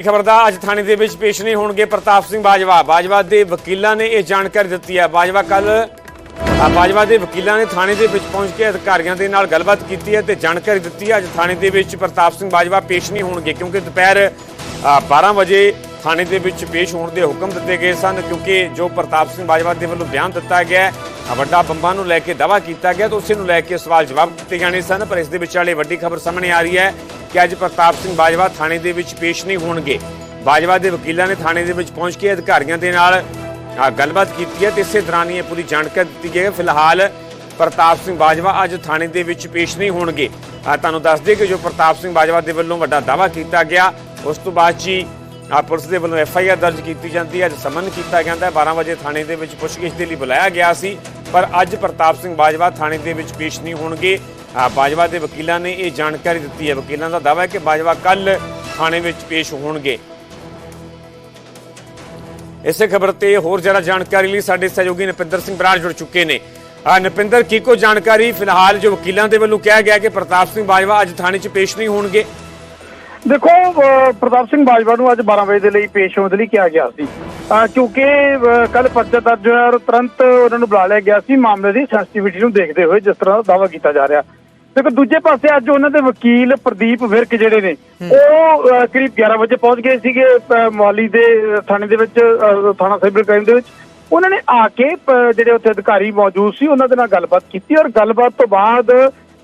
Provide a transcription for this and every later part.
ਖਬਰ ਦਾ ਅੱਜ ਥਾਣੇ ਦੇ ਵਿੱਚ ਪੇਸ਼ ਨਹੀਂ ਹੋਣਗੇ। ਪ੍ਰਤਾਪ ਸਿੰਘ ਬਾਜਵਾ ਬਾਜਵਾ ਦੇ ਵਕੀਲਾਂ ਨੇ ਇਹ ਜਾਣਕਾਰੀ ਦਿੱਤੀ ਹੈ। ਬਾਜਵਾ ਕੱਲ ਬਾਜਵਾ ਦੇ ਵਕੀਲਾਂ ਨੇ ਥਾਣੇ ਦੇ ਵਿੱਚ ਪਹੁੰਚ ਕੇ ਅਧਿਕਾਰੀਆਂ ਦੇ ਨਾਲ ਗੱਲਬਾਤ ਕੀਤੀ ਹੈ ਤੇ ਜਾਣਕਾਰੀ ਦਿੱਤੀ ਹੈ। ਅੱਜ ਥਾਣੇ ਦੇ ਵਿੱਚ ਪ੍ਰਤਾਪ ਸਿੰਘ ਬਾਜਵਾ ਪੇਸ਼ ਨਹੀਂ ਹੋਣਗੇ ਕਿਉਂਕਿ ਦੁਪਹਿਰ ਅ, 12 ਵਜੇ ਥਾਣੇ ਦੇ ਵਿੱਚ ਪੇਸ਼ ਹੋਣ ਦੇ ਹੁਕਮ ਦਿੱਤੇ ਗਏ ਸਨ ਕਿਉਂਕਿ ਜੋ ਪ੍ਰਤਾਪ ਸਿੰਘ ਬਾਜਵਾ ਦੇ ਵੱਲੋਂ ਬਿਆਨ ਦਿੱਤਾ ਗਿਆ ਵੱਡਾ ਬੰਬਾਂ ਨੂੰ ਲੈ ਕੇ ਦਾਵਾ ਕੀਤਾ ਗਿਆ ਤਾਂ ਉਸੇ ਨੂੰ ਲੈ ਕੇ ਸਵਾਲ ਜਵਾਬ ਦਿੱਤੇ ਜਾਣੇ ਸਨ ਪਰ ਇਸ ਦੇ ਵਿਚਾਲੇ ਵੱਡੀ ਖਬਰ ਸਾਹਮਣੇ ਆ ਰਹੀ ਹੈ। ਕਿ ਅੱਜ ਪ੍ਰਤਾਪ ਸਿੰਘ ਬਾਜਵਾ ਥਾਣੇ ਦੇ ਵਿੱਚ ਪੇਸ਼ ਨਹੀਂ ਹੋਣਗੇ। ਬਾਜਵਾ ਦੇ ਵਕੀਲਾਂ ਨੇ ਥਾਣੇ ਦੇ ਵਿੱਚ ਪਹੁੰਚ ਕੇ ਅਧਿਕਾਰੀਆਂ ਦੇ ਨਾਲ ਗੱਲਬਾਤ ਕੀਤੀ ਹੈ ਤੇ ਇਸੇ ਦੌਰਾਨ ਹੀ ਇਹ ਪੂਰੀ ਜਾਣਕਾਰੀ ਦਿੱਤੀ ਗਈ ਹੈ। ਫਿਲਹਾਲ ਪ੍ਰਤਾਪ ਸਿੰਘ ਬਾਜਵਾ ਅੱਜ ਥਾਣੇ ਦੇ ਵਿੱਚ ਪੇਸ਼ ਨਹੀਂ ਹੋਣਗੇ। ਤੁਹਾਨੂੰ ਦੱਸ ਦਈਏ ਕਿ ਜੋ ਪ੍ਰਤਾਪ ਸਿੰਘ ਬਾਜਵਾ ਦੇ ਵੱਲੋਂ ਵੱਡਾ ਦਾਵਾ ਕੀਤਾ ਗਿਆ, ਉਸ ਤੋਂ ਬਾਅਦ ਜੀ ਪੁਲਿਸ ਦੇ ਵੱਲੋਂ ਐਫ ਆਈ ਆਰ ਦਰਜ ਕੀਤੀ ਜਾਂਦੀ ਹੈ। ਅੱਜ ਸਮਨ ਕੀਤਾ ਜਾਂਦਾ ਹੈ। 12 ਵਜੇ ਥਾਣੇ ਦੇ ਵਿੱਚ ਪੁੱਛਗਿੱਛ ਦੇ ਲਈ ਬੁਲਾਇਆ ਗਿਆ ਸੀ, ਪਰ ਅੱਜ ਪ੍ਰਤਾਪ ਸਿੰਘ ਬਾਜਵਾ ਥਾਣੇ ਦੇ ਵਿੱਚ ਪੇਸ਼ ਨਹੀਂ ਹੋਣਗੇ। ਬਾਜਵਾ ਦੇ ਵਕੀਲਾਂ ਨੇ ਇਹ ਜਾਣਕਾਰੀ ਦਿੱਤੀ ਹੈ। ਵਕੀਲਾਂ ਦਾ ਦਾਅਵਾ ਹੈ ਕਿ ਬਾਜਵਾ ਕੱਲ ਥਾਣੇ ਵਿੱਚ ਪੇਸ਼ ਹੋਣਗੇ। ਇਸੇ ਖਬਰ ਤੇ ਹੋਰ ਜ਼ਿਆਦਾ ਜਾਣਕਾਰੀ ਲਈ ਸਾਡੇ ਸਹਿਯੋਗੀ ਨਪਿੰਦਰ ਸਿੰਘ ਬਰਾੜ ਜੁੜ ਚੁੱਕੇ ਨੇ। ਨਪਿੰਦਰ, ਕੀ ਕੋ ਜਾਣਕਾਰੀ? ਫਿਲਹਾਲ ਜੋ ਵਕੀਲਾਂ ਦੇ ਵੱਲੋਂ ਕਿਹਾ ਗਿਆ ਕਿ ਪ੍ਰਤਾਪ ਸਿੰਘ ਬਾਜਵਾ ਅੱਜ ਥਾਣੇ 'ਚ ਪੇਸ਼ ਨਹੀਂ ਹੋਣਗੇ। ਦੇਖੋ ਪ੍ਰਤਾਪ ਸਿੰਘ ਬਾਜਵਾ ਨੂੰ ਅੱਜ 12 ਵਜੇ ਦੇ ਲਈ ਪੇਸ਼ ਹੋਣ ਦੇ ਲਈ ਕਿਹਾ ਗਿਆ ਸੀ। ਕਿਉਂਕਿ ਕੱਲ ਪਰਚਾ ਦਰਜ ਹੋਇਆ ਔਰ ਤੁਰੰਤ ਉਹਨਾਂ ਨੂੰ ਬੁਲਾ ਲਿਆ ਗਿਆ ਸੀ। ਮਾਮਲੇ ਦੀ ਸੈਂਸਿਟੀਵਿਟੀ ਨੂੰ ਦੇਖਦੇ ਹੋਏ ਜਿਸ ਤਰ੍ਹਾਂ ਦਾ ਦਾਅਵਾ ਕੀਤਾ ਜਾ ਰਿਹਾ। ਦੇਖੋ ਦੂਜੇ ਪਾਸੇ ਅੱਜ ਉਹਨਾਂ ਦੇ ਵਕੀਲ ਪ੍ਰਦੀਪ ਵਿਰਕ ਜਿਹੜੇ ਨੇ ਉਹ ਕਰੀਬ 11 ਵਜੇ ਪਹੁੰਚ ਗਏ ਸੀਗੇ ਮੋਹਾਲੀ ਦੇ ਥਾਣੇ ਦੇ ਵਿੱਚ ਥਾਣਾ ਸਾਈਬਰ ਕ੍ਰਾਈਮ ਦੇ ਵਿੱਚ। ਉਹਨਾਂ ਨੇ ਆ ਕੇ ਜਿਹੜੇ ਉੱਥੇ ਅਧਿਕਾਰੀ ਮੌਜੂਦ ਸੀ ਉਹਨਾਂ ਦੇ ਨਾਲ ਗੱਲਬਾਤ ਕੀਤੀ ਔਰ ਗੱਲਬਾਤ ਤੋਂ ਬਾਅਦ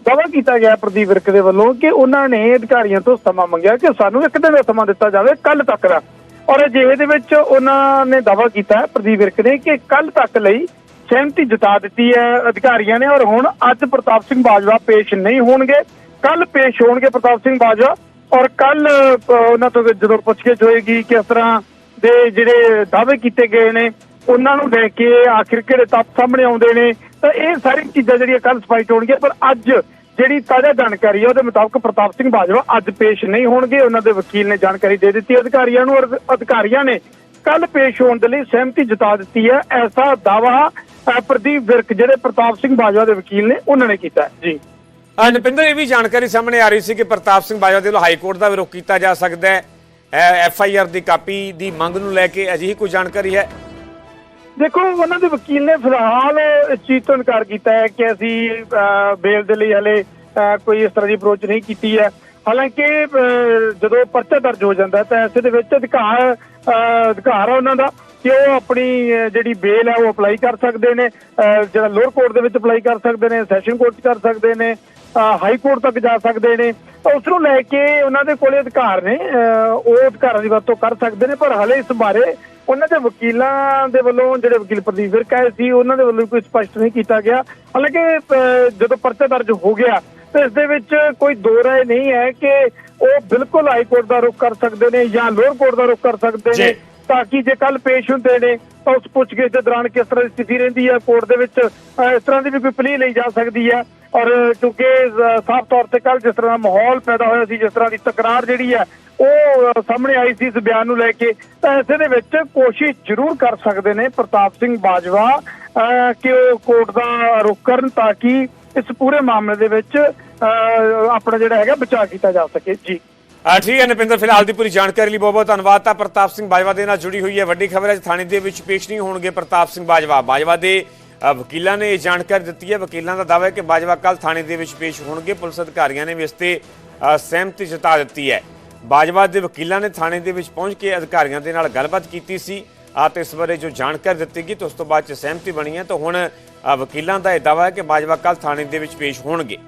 ਦਾਅਵਾ ਕੀਤਾ ਗਿਆ ਪ੍ਰਦੀਪ ਵਿਰਕ ਦੇ ਵੱਲੋਂ ਕਿ ਉਹਨਾਂ ਨੇ ਅਧਿਕਾਰੀਆਂ ਤੋਂ ਸਮਾਂ ਮੰਗਿਆ ਕਿ ਸਾਨੂੰ ਇੱਕ ਦਿਨ ਦਾ ਸਮਾਂ ਦਿੱਤਾ ਜਾਵੇ ਕੱਲ ਤੱਕ ਦਾ। ਔਰ ਅਜਿਹੇ ਦੇ ਵਿੱਚ ਉਹਨਾਂ ਨੇ ਦਾਅਵਾ ਕੀਤਾ ਪ੍ਰਦੀਪ ਵਿਰਕ ਨੇ ਕਿ ਕੱਲ ਤੱਕ ਲਈ ਸਹਿਮਤੀ ਜਤਾ ਦਿੱਤੀ ਹੈ ਅਧਿਕਾਰੀਆਂ ਨੇ ਔਰ ਹੁਣ ਅੱਜ ਪ੍ਰਤਾਪ ਸਿੰਘ ਬਾਜਵਾ ਪੇਸ਼ ਨਹੀਂ ਹੋਣਗੇ। ਕੱਲ ਪੇਸ਼ ਹੋਣਗੇ ਪ੍ਰਤਾਪ ਸਿੰਘ ਬਾਜਵਾ ਔਰ ਕੱਲ ਉਹਨਾਂ ਤੋਂ ਜਦੋਂ ਪੁੱਛਗਿੱਛ ਹੋਏਗੀ ਕਿਸ ਤਰ੍ਹਾਂ ਦੇ ਜਿਹੜੇ ਦਾਅਵੇ ਕੀਤੇ ਗਏ ਨੇ, ਉਹਨਾਂ ਨੂੰ ਲੈ ਕੇ ਆਖਿਰ ਕਿਹੜੇ ਤੱਥ ਸਾਹਮਣੇ ਆਉਂਦੇ ਨੇ, ਤਾਂ ਇਹ ਸਾਰੀ ਚੀਜ਼ਾਂ ਜਿਹੜੀਆਂ ਕੱਲ ਸਪਸ਼ਟ ਹੋਣਗੀਆਂ, ਪਰ ਅੱਜ ਜਿਹੜੀ ਤਾਜ਼ਾ ਜਾਣਕਾਰੀ ਹੈ ਉਹਦੇ ਮੁਤਾਬਕ ਪ੍ਰਤਾਪ ਸਿੰਘ ਬਾਜਵਾ ਅੱਜ ਪੇਸ਼ ਨਹੀਂ ਹੋਣਗੇ। ਉਹਨਾਂ ਦੇ ਵਕੀਲ ਨੇ ਜਾਣਕਾਰੀ ਦੇ ਦਿੱਤੀ ਅਧਿਕਾਰੀਆਂ ਨੂੰ ਔਰ ਅਧਿਕਾਰੀਆਂ ਨੇ ਕੱਲ ਪੇਸ਼ ਹੋਣ ਦੇ ਲਈ ਸਹਿਮਤੀ ਜਤਾ ਦਿੱਤੀ ਹੈ। ਐਸਾ ਦਾਵਾ ਪ੍ਰਦੀਪ ਵਿਰਕ ਜਿਹੜੇ ਪ੍ਰਤਾਪ ਸਿੰਘ ਬਾਜਵਾ ਦੇ ਵਕੀਲ ਨੇ ਉਹਨਾਂ ਨੇ ਕੀਤਾ ਹੈ। ਜੀ। ਨਪਿੰਦਰ ਇਹ ਵੀ ਜਾਣਕਾਰੀ ਸਾਹਮਣੇ ਆ ਰਹੀ ਸੀ ਕਿ ਪ੍ਰਤਾਪ ਸਿੰਘ ਬਾਜਵਾ ਦੇ ਵੱਲੋਂ ਹਾਈ ਕੋਰਟ ਦਾ ਵਿਰੋਧ ਕੀਤਾ ਜਾ ਸਕਦਾ ਹੈ। ਐਫ ਆਈ ਆਰ ਦੀ ਕਾਪੀ ਦੀ ਮੰਗ ਨੂੰ ਲੈ ਕੇ ਅਜਿਹੀ ਕੋਈ ਜਾਣਕਾਰੀ ਹੈ? ਦੇਖੋ ਉਹਨਾਂ ਦੇ ਵਕੀਲ ਨੇ ਫਿਲਹਾਲ ਇਸ ਚੀਜ਼ ਤੋਂ ਇਨਕਾਰ ਕੀਤਾ ਹੈ ਕਿ ਅਸੀਂ ਬੇਲ ਦੇ ਲਈ ਹਲੇ ਕੋਈ ਇਸ ਤਰ੍ਹਾਂ ਦੀ ਅਪਰੋਚ ਨਹੀਂ ਕੀਤੀ ਹੈ। ਹਾਲਾਂਕਿ ਜਦੋਂ ਪਰਚਾ ਦਰਜ ਹੋ ਜਾਂਦਾ ਹੈ ਤਾਂ ਐਸੇ ਦੇ ਵਿੱਚ ਅਧਿਕਾਰ ਅਧਿਕਾਰ ਆ ਉਹਨਾਂ ਦਾ। ਕਿ ਉਹ ਆਪਣੀ ਜਿਹੜੀ ਬੇਲ ਹੈ ਉਹ ਅਪਲਾਈ ਕਰ ਸਕਦੇ ਨੇ ਜਿਹੜਾ ਲੋਅਰ ਕੋਰਟ ਦੇ ਵਿੱਚ ਅਪਲਾਈ ਕਰ ਸਕਦੇ ਨੇ ਸੈਸ਼ਨ ਕੋਰਟ ਕਰ ਸਕਦੇ ਨੇ ਹਾਈ ਕੋਰਟ ਤੱਕ ਜਾ ਸਕਦੇ ਨੇ। ਤਾਂ ਉਸ ਨੂੰ ਲੈ ਕੇ ਉਹਨਾਂ ਦੇ ਕੋਲੇ ਅਧਿਕਾਰ ਨੇ ਉਹ ਅਧਿਕਾਰਾਂ ਦੀ ਵਰਤੋਂ ਕਰ ਸਕਦੇ ਨੇ, ਪਰ ਹਲੇ ਇਸ ਬਾਰੇ ਉਹਨਾਂ ਦੇ ਵਕੀਲਾਂ ਦੇ ਵੱਲੋਂ ਜਿਹੜੇ ਵਕੀਲ ਪ੍ਰਦੀਪ ਵਿਰਕ ਆਏ ਸੀ, ਉਹਨਾਂ ਦੇ ਵੱਲੋਂ ਕੋਈ ਸਪਸ਼ਟ ਨਹੀਂ ਕੀਤਾ ਗਿਆ। ਹਾਲਾਂਕਿ ਜਦੋਂ ਪਰਚਾ ਦਰਜ ਹੋ ਗਿਆ, ਤਾਂ ਇਸ ਦੇ ਵਿੱਚ ਕੋਈ ਦੋ ਰਾਏ ਨਹੀਂ ਹੈ ਕਿ ਉਹ ਬਿਲਕੁਲ ਹਾਈ ਕੋਰਟ ਦਾ ਰੁਖ ਕਰ ਸਕਦੇ ਨੇ ਜਾਂ ਲੋਅਰ ਕੋਰਟ ਦਾ ਰੁਖ ਕਰ ਸਕਦੇ ਨੇ। ਤਾਂ ਕਿ ਜੇ ਕੱਲ ਪੇਸ਼ ਹੁੰਦੇ ਨੇ ਤਾਂ ਉਸ ਪੁੱਛਗਿੱਛ ਦੇ ਦੌਰਾਨ ਕਿਸ ਤਰ੍ਹਾਂ ਦੀ ਸਥਿਤੀ ਰਹਿੰਦੀ ਹੈ ਕੋਰਟ ਦੇ ਵਿੱਚ ਇਸ ਤਰ੍ਹਾਂ ਦੀ ਵੀ ਕੋਈ ਪਲੀ ਲਈ ਜਾ ਸਕਦੀ ਹੈ। ਔਰ ਕਿਉਂਕਿ ਸਾਫ਼ ਤੌਰ ਤੇ ਕੱਲ ਜਿਸ ਤਰ੍ਹਾਂ ਦਾ ਮਾਹੌਲ ਪੈਦਾ ਹੋਇਆ ਸੀ ਜਿਸ ਤਰ੍ਹਾਂ ਦੀ ਤਕਰਾਰ ਜਿਹੜੀ ਹੈ ਉਹ ਸਾਹਮਣੇ ਆਈ ਸੀ ਇਸ ਬਿਆਨ ਨੂੰ ਲੈ ਕੇ ਤਾਂ ਐਸੇ ਦੇ ਵਿੱਚ ਕੋਸ਼ਿਸ਼ ਜ਼ਰੂਰ ਕਰ ਸਕਦੇ ਨੇ ਪ੍ਰਤਾਪ ਸਿੰਘ ਬਾਜਵਾ ਅਹ, ਕਿ ਉਹ ਕੋਰਟ ਦਾ ਰੁਖ ਕਰਨ ਤਾਂ ਕਿ ਇਸ ਪੂਰੇ ਮਾਮਲੇ ਦੇ ਵਿੱਚ ਅਹ, ਆਪਣਾ ਜਿਹੜਾ ਹੈਗਾ ਬਚਾਅ ਕੀਤਾ ਜਾ ਸਕੇ। ਜੀ। ਆ ਠੀਕ ਹੈ, ਨਪਿੰਦਰ, ਫਿਲਹਾਲ ਦੀ ਪੂਰੀ ਜਾਣਕਾਰੀ ਲਈ ਬਹੁਤ ਬਹੁਤ ਧੰਨਵਾਦ। ਤਾਂ ਪ੍ਰਤਾਪ ਸਿੰਘ ਬਾਜਵਾ ਦੇ ਨਾਲ ਜੁੜੀ ਹੋਈ ਹੈ ਵੱਡੀ ਖਬਰ ਹੈ ਥਾਣੇ ਦੇ ਵਿੱਚ ਪੇਸ਼ ਨਹੀਂ ਹੋਣਗੇ ਪ੍ਰਤਾਪ ਸਿੰਘ ਬਾਜਵਾ। ਬਾਜਵਾ ਦੇ ਵਕੀਲਾਂ ਨੇ ਇਹ ਜਾਣਕਾਰੀ ਦਿੱਤੀ ਹੈ। ਵਕੀਲਾਂ ਦਾ ਦਾਅਵਾ ਹੈ ਕਿ ਬਾਜਵਾ ਕੱਲ ਥਾਣੇ ਦੇ ਵਿੱਚ ਪੇਸ਼ ਹੋਣਗੇ। ਪੁਲਿਸ ਅਧਿਕਾਰੀਆਂ ਨੇ ਵੀ ਇਸ ਤੇ ਸਹਿਮਤੀ ਜਤਾ ਦਿੱਤੀ ਹੈ। ਬਾਜਵਾ ਦੇ ਵਕੀਲਾਂ ਨੇ ਥਾਣੇ ਦੇ ਵਿੱਚ ਪਹੁੰਚ ਕੇ ਅਧਿਕਾਰੀਆਂ ਦੇ ਨਾਲ ਗੱਲਬਾਤ ਕੀਤੀ ਸੀ। ਆ ਤੇ ਇਸ ਬਾਰੇ ਜੋ ਜਾਣਕਾਰੀ ਦਿੱਤੀ ਗਈ, ਤੇ ਉਸ ਤੋਂ ਬਾਅਦ ਚ ਸਹਿਮਤੀ ਬਣੀ ਹੈ। ਤਾਂ ਹੁਣ ਵਕੀਲਾਂ ਦਾ ਇਹ ਦਾਅਵਾ ਹੈ ਕਿ ਬਾਜਵਾ ਕੱਲ ਥਾਣੇ ਦੇ ਵਿੱਚ ਪੇਸ਼ ਹੋਣਗੇ।